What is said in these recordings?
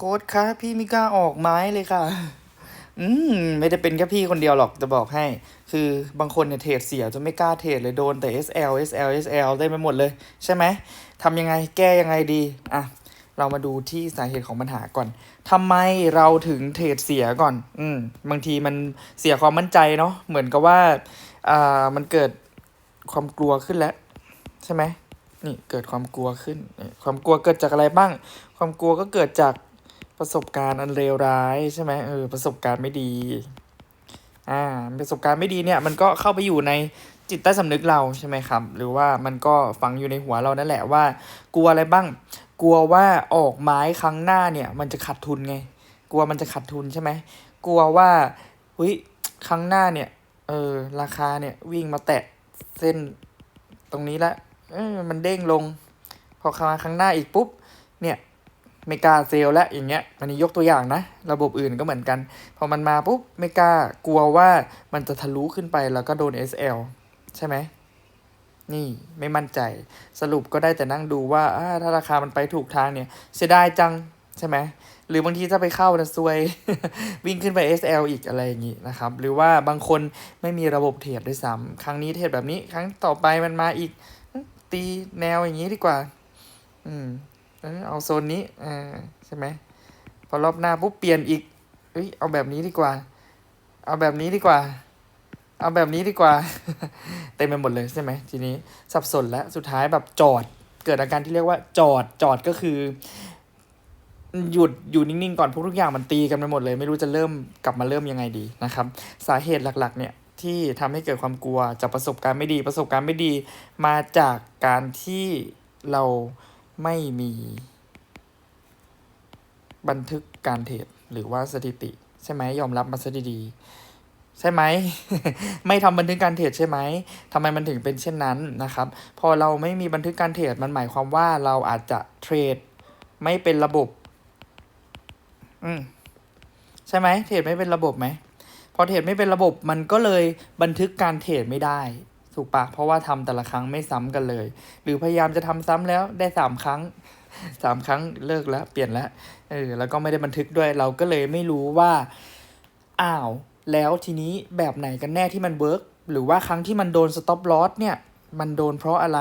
โค้ดคะพี่ไม่กล้าออกไม้เลยค่ะ อืมไม่ได้เป็นแค่พี่คนเดียวหรอกจะบอกให้ คือบางคนเนี่ยเทรดเสียจนไม่กล้าเทรดเลยโดนแต่ SL SL SL ได้ไปหมดเลย ใช่ไหมทำยังไงแก้ยังไงดี อะ เรามาดูที่สาเหตุของปัญหาก่อนทำไมเราถึงเทรดเสียก่อน อืมบางทีมันเสียความมั่นใจเนาะเหมือนกับว่าอ่ามันเกิดความกลัวขึ้นแล้ว ใช่ไหมนี่เกิดความกลัวขึ้น ความกลัวเกิดจากอะไรบ้าง ความกลัวก็เกิดจาก ประสบการณ์อันเลวร้ายใช่ไหมเออประสบการณ์ไม่ดี อ่า ประสบการณ์ไม่ดีเนี่ย มันก็เข้าไปอยู่ในจิตใต้สำนึกเราใช่ไหมครับ หรือว่ามันก็ฝังอยู่ในหัวเรานั่นแหละว่า กลัวอะไรบ้าง กลัวว่าออกไม้ครั้งหน้าเนี่ย มันจะขาดทุนไง กลัวมันจะขาดทุนใช่ไหมกลัวว่าเฮ้ยครั้งหน้าเนี่ย เออ ราคาเนี่ยวิ่งมาแตะเส้นตรงนี้ละเออมันเด้งลง พอครั้งครั้งหน้าอีกปุ๊บ เนี่ย ไม่กล้าเซลแล้วอย่างเงี้ยอันนี้ยกตัวอย่างนะ ระบบอื่นก็เหมือนกัน พอมันมาปุ๊บไม่กล้ากลัวว่ามันจะทะลุขึ้นไปแล้วก็โดน SL ใช่ไหมนี่ไม่มั่นใจสรุปก็ได้แต่นั่งดูว่าถ้าราคามันไปถูกทางเนี่ยเสียดายจังใช่ไหมหรือบางทีถ้าไปเข้านะซวย วิ่งขึ้นไป SL อีกอะไรอย่างงี้นะครับ หรือว่าบางคนไม่มีระบบเทรดด้วยซ้ำครั้งนี้เทรดแบบนี้ ครั้งต่อไปมันมาอีกตีแนวอย่างนี้ดีกว่า อืม เออเอาโซนนี้อ่าใช่ไหมพอรอบหน้าปุ๊บเปลี่ยนอีกเอ้ยเอาแบบนี้ดีกว่า เอาแบบนี้ดีกว่า เอาแบบนี้ดีกว่า เต็มไปหมดเลยใช่ไหมทีนี้สับสนแล้วสุดท้ายแบบจอดเกิดอาการที่เรียกว่าจอดจอดก็คือ หยุดอยู่นิ่งๆก่อนพวกทุกอย่างมันตีกันไปหมดเลย ไม่รู้จะเริ่มกลับมาเริ่มยังไงดีนะครับ สาเหตุหลักๆ เนี่ยที่ทำให้เกิดความกลัวจากประสบการณ์ไม่ดี ประสบการณ์ไม่ดีมาจากการที่เรา ไม่มีบันทึกการเทรดหรือว่าสถิติ ใช่ไหมยอมรับมาซะดีๆใช่ไหม ไม่ทำบันทึกการเทรดใช่ไหมทำไมมันถึงเป็นเช่นนั้นนะครับ พอเราไม่มีบันทึกการเทรดมันหมายความว่าเราอาจจะเทรดไม่เป็นระบบ อืมใช่ไหมเทรดไม่เป็นระบบไหมพอเทรดไม่เป็นระบบมันก็เลยบันทึกการเทรดไม่ได้ ถูกปะเพราะว่าทำแต่ละครั้งไม่ซ้ำกันเลย หรือพยายามจะทำซ้ำแล้วได้สามครั้งสามครั้งเลิกแล้ว เปลี่ยนแล้วเออแล้วก็ไม่ได้บันทึกด้วยเราก็เลยไม่รู้ว่าอ้าวแล้วทีนี้แบบไหนกันแน่ที่มันเวิร์กหรือว่าครั้งที่มันโดนสต็อปลอสเนี่ย มันโดนเพราะอะไร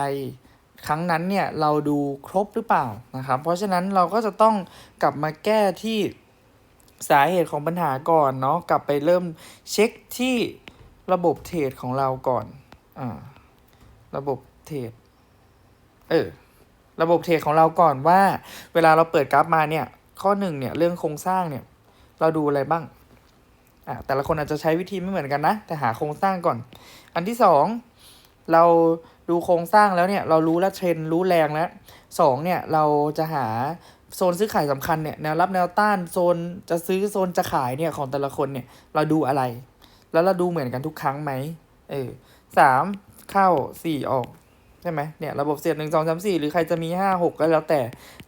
ครั้งนั้นเนี่ยเราดูครบหรือเปล่านะครับ เพราะฉะนั้นเราก็จะต้องกลับมาแก้ที่สาเหตุของปัญหาก่อนเนาะกลับไปเริ่มเช็คที่ระบบเทรดของเราก่อน ระบบเทรดเออ ระบบเทรดของเราก่อนว่า เวลาเราเปิดกราฟมาเนี่ย ข้อหนึ่งเนี่ย เรื่องโครงสร้างเนี่ย เราดูอะไรบ้าง อ่าแต่ละคนอาจจะใช้วิธีไม่เหมือนกันนะ แต่หาโครงสร้างก่อน อันที่สองเราดูโครงสร้างแล้วเนี่ย เรารู้แล้วเทรนด์รู้แรงแล้วสองเนี่ย เราจะหาโซนซื้อขายสำคัญเนี่ยแนวรับแนวต้านโซนจะซื้อโซนจะขายเนี่ยของแต่ละคนเนี่ย เราดูอะไร แล้วเราดูเหมือนกันทุกครั้งไหมเออ สามเข้าสี่ออกใช่ไหมเนี่ยระบบเสียบหนึ่งสองสามสี่หรือใครจะมีห้าหกก็แล้วแต่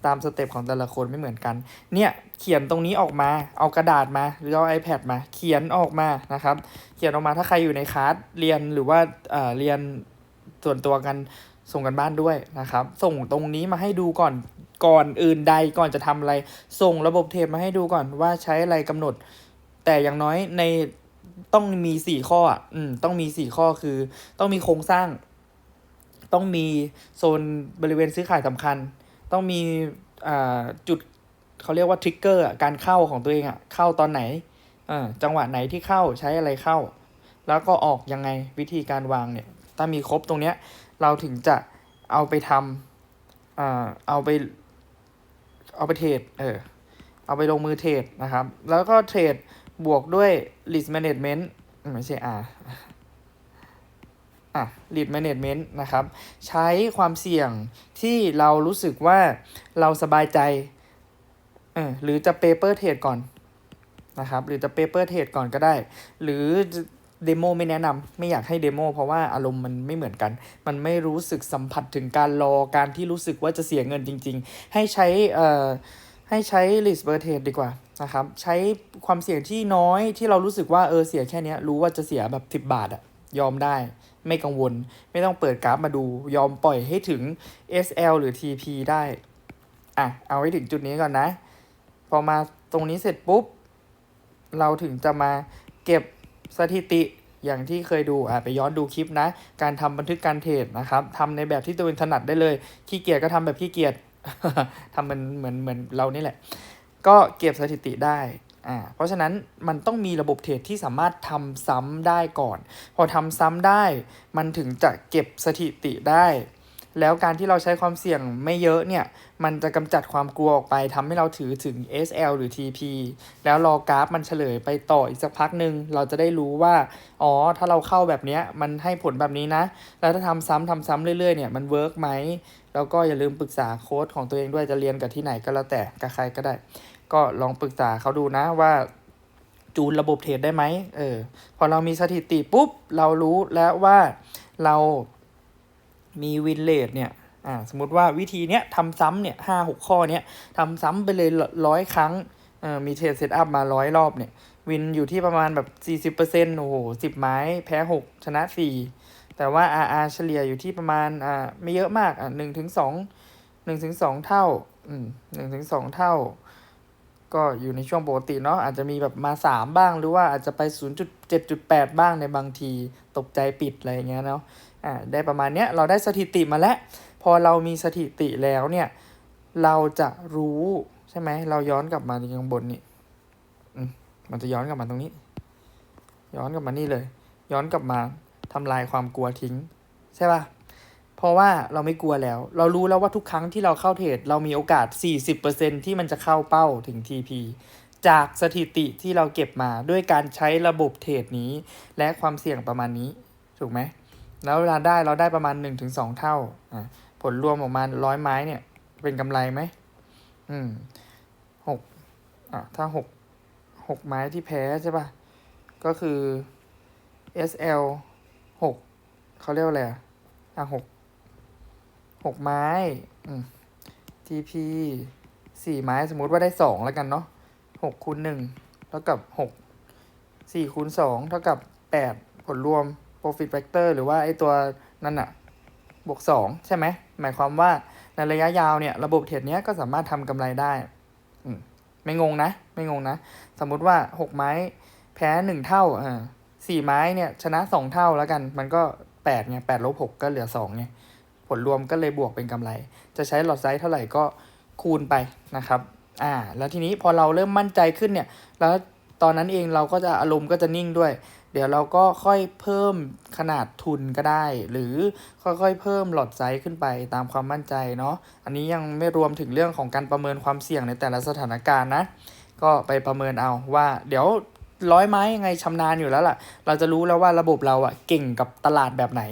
ตามสเต็ปของแต่ละคนไม่เหมือนกัน เนี่ยเขียนตรงนี้ออกมาเอากระดาษมา หรือเอา iPad มา เขียนออกมานะครับ เขียนออกมาถ้าใครอยู่ในคลาสเรียนหรือว่าเอ่อเรียนส่วนตัวกันส่งกันบ้านด้วยนะครับ ส่งตรงนี้มาให้ดูก่อนก่อนอื่นใดก่อนจะทำอะไร ส่งระบบเทปมาให้ดูก่อนว่าใช้อะไรกำหนด แต่อย่างน้อยใน ต้องมีสี่ข้ออะอืมต้องมีสี่ข้อคือ ต้องมีโครงสร้าง ต้องมีโซนบริเวณซื้อขายสำคัญ ต้องมีอ่าจุดเขาเรียกว่าทริกเกอร์การเข้าของตัวเองอะเข้าตอนไหนอ่าจังหวะไหนที่เข้าใช้อะไรเข้า แล้วก็ออกยังไงวิธีการวางเนี่ย ถ้ามีครบตรงเนี้ย เราถึงจะเอาไปทำอ่าเอาไป เอาไปเทรดเออเอาไปลงมือเทรดนะครับ แล้วก็เทรด บวกด้วย risk management ไม่ใช่อาอะ lead management นะครับ ใช้ความเสี่ยงที่เรารู้สึกว่าเราสบายใจเออหรือจะ paper trade ก่อนนะครับ หรือจะ paper trade ก่อนก็ได้ หรือเดโมไม่แนะนำไม่อยากให้เดโมเพราะว่าอารมณ์มันไม่เหมือนกัน มันไม่รู้สึกสัมผัสถึงการรอการที่รู้สึกว่าจะเสียเงินจริง ๆ ให้ใช้เอ่อ ให้ใช้ risk per trade ดีกว่านะครับ ใช้ความเสี่ยงที่น้อยที่เรารู้สึกว่าเออเสียแค่นี้รู้ว่าจะเสียแบบ 10 บาทอะยอมได้ ไม่กังวล ไม่ต้องเปิดกราฟมาดู ยอมปล่อยให้ถึง SL หรือ TP ได้ อะ เอาไว้ถึงจุดนี้ก่อนนะ พอมาตรงนี้เสร็จปุ๊บ เราถึงจะมาเก็บสถิติอย่างที่เคยดูอะไปย้อนดูคลิปนะ การทำบันทึกการเทรดนะครับทำในแบบที่ตัวเองถนัดได้เลย ขี้เกียจก็ทำแบบขี้เกียจ ทำมันเหมือนเหมือนเรานี่แหละ ก็เก็บสถิติได้อ่าเพราะฉะนั้นมันต้องมีระบบเทรดที่สามารถทำซ้ำได้ก่อน พอทำซ้ำได้ มันถึงจะเก็บสถิติได้ แล้วการที่เราใช้ความเสี่ยงไม่เยอะเนี่ย มันจะกำจัดความกลัวออกไปทำให้เราถือถึง SL หรือ TP แล้วรอกราฟมันเฉลยไปต่ออีกสักพักหนึ่งเราจะได้รู้ว่า อ๋อ ถ้าเราเข้าแบบเนี้ยมันให้ผลแบบนี้นะ แล้วถ้าทำซ้ำทำซ้ำเรื่อยๆเนี่ยมันเวิร์กไหม แล้วก็อย่าลืมปรึกษาโค้ดของตัวเองด้วยจะเรียนกับที่ไหนก็แล้วแต่กับใครก็ได้ ก็ลองปรึกษาเขาดูนะว่าจูนระบบเทรดได้ไหมเออ พอเรามีสถิติปุ๊บ เรารู้แล้วว่าเรา มีวินเลทเนี่ยอ่าสมมติว่าวิธีเนี้ยทำซ้ำเนี่ยห้าหกข้อเนี้ยทำซ้ำไปเลยร้อยครั้งเออมีเทรดเซตอัพมาร้อยรอบเนี่ยวินอยู่ที่ประมาณแบบสี่สิบเปอร์เซ็นต์โอ้โหสิบไม้แพ้หกชนะสี่แต่ว่า RR เฉลี่ยอยู่ที่ประมาณอ่าไม่เยอะมากอ่าหนึ่งถึงสองหนึ่งถึงสองเท่าอืมหนึ่งถึงสองเท่า ก็อยู่ในช่วงปกติเนาะอาจจะมีแบบมาสามบ้างหรือว่าอาจจะไปศูนย์จุดเจ็ดจุดแปดบ้างในบางทีตกใจปิดอะไรเงี้ยเนาะ อ่าได้ประมาณเนี้ยเราได้สถิติมาแล้ว พอเรามีสถิติแล้วเนี่ยเราจะรู้ใช่ไหมเราย้อนกลับมาที่ข้างบนนี่มันจะย้อนกลับมาตรงนี้ ย้อนกลับมานี่เลย ย้อนกลับมาทำลายความกลัวทิ้งใช่ป่ะเพราะว่าเราไม่กลัวแล้ว เรารู้แล้วว่าทุกครั้งที่เราเข้าเทรดเรามีโอกาส 40%ที่มันจะเข้าเป้าถึง TP จากสถิติที่เราเก็บมาด้วยการใช้ระบบเทรดนี้ และความเสี่ยงประมาณนี้ ถูกไหม แล้วเวลาได้เราได้ประมาณ 1-2 เท่าอะผลรวมออกมาร้อยไม้เนี่ย เป็นกำไรไหมอืมหกอะถ้าหกหกไม้ที่แพ้ใช่ป่ะ ก็คือ SL หกเขาเรียกว่าอะไรอะอะหกหกไม้อืม TP สี่ไม้สมมุติว่าได้สองแล้วกันเนาะหกคูณหนึ่งเท่ากับหกสี่คูณสองเท่ากับแปดผลรวม profit factor หรือว่าไอตัวนั่นอะบวกสองใช่ไหม หมายความว่าในระยะยาวเนี่ย ระบบเทรดเนี้ยก็สามารถทำกำไรได้อืไม่งงนะ ไม่งงนะ สมมุติว่าหกไม้แพ้หนึ่งเท่าอ่าสี่ไม้เนี่ยชนะสองเท่าแล้วกัน มันก็แปดไงแปดลบหกก็เหลือสองไงผลรวมก็เลยบวกเป็นกำไร จะใช้หลอดไซส์เท่าไหร่ก็คูณไปนะครับ อ่า แล้วทีนี้พอเราเริ่มมั่นใจขึ้นเนี่ย แล้ว ตอนนั้นเองเราก็จะอารมณ์ก็จะนิ่งด้วย เดี๋ยวเราก็ค่อยเพิ่มขนาดทุนก็ได้ หรือค่อยๆเพิ่มหลอดไซส์ขึ้นไปตามความมั่นใจเนาะอันนี้ยังไม่รวมถึงเรื่องของการประเมินความเสี่ยงในแต่ละสถานการณ์นะ ก็ไปประเมินเอาว่า เดี๋ยวร้อยไม้ยังไงชำนาญอยู่แล้วล่ะ เราจะรู้แล้วว่าระบบเราอะเก่งกับตลาดแบบไหน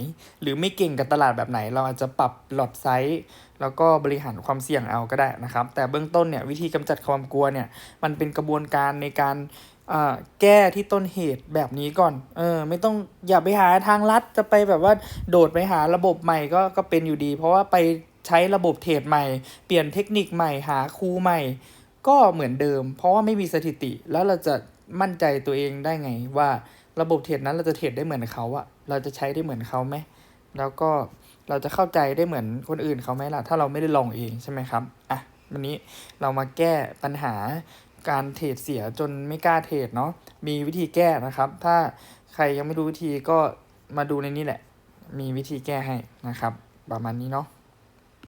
หรือไม่เก่งกับตลาดแบบไหน เราอาจจะปรับหลอดไซส์แล้วก็บริหารความเสี่ยงเอาก็ได้นะครับ แต่เบื้องต้นเนี่ยวิธีกำจัดความกลัวเนี่ยมันเป็นกระบวนการในการ แก้ที่ต้นเหตุแบบนี้ก่อน เออ ไม่ต้องอย่าไปหาทางลัดจะไปแบบว่าโดดไปหาระบบใหม่ก็ก็เป็นอยู่ดี เพราะว่าไปใช้ระบบเทรดใหม่ เปลี่ยนเทคนิคใหม่หาครูใหม่ ก็เหมือนเดิม เพราะว่าไม่มีสถิติแล้วเราจะมั่นใจตัวเองได้ไง ว่าระบบเทรดนั้นเราจะเทรดได้เหมือนเขาอะเราจะใช้ได้เหมือนเขาไหมแล้วก็เราจะเข้าใจได้เหมือนคนอื่นเขาไหมล่ะ ถ้าเราไม่ได้ลองเองใช่ไหมครับ อะ วันนี้เรามาแก้ปัญหา การเทรดเสียจนไม่กล้าเทรดเนาะมีวิธีแก้นะครับ ถ้าใครยังไม่รู้วิธีก็มาดูในนี้แหละ มีวิธีแก้ให้นะครับ ประมาณนี้เนาะ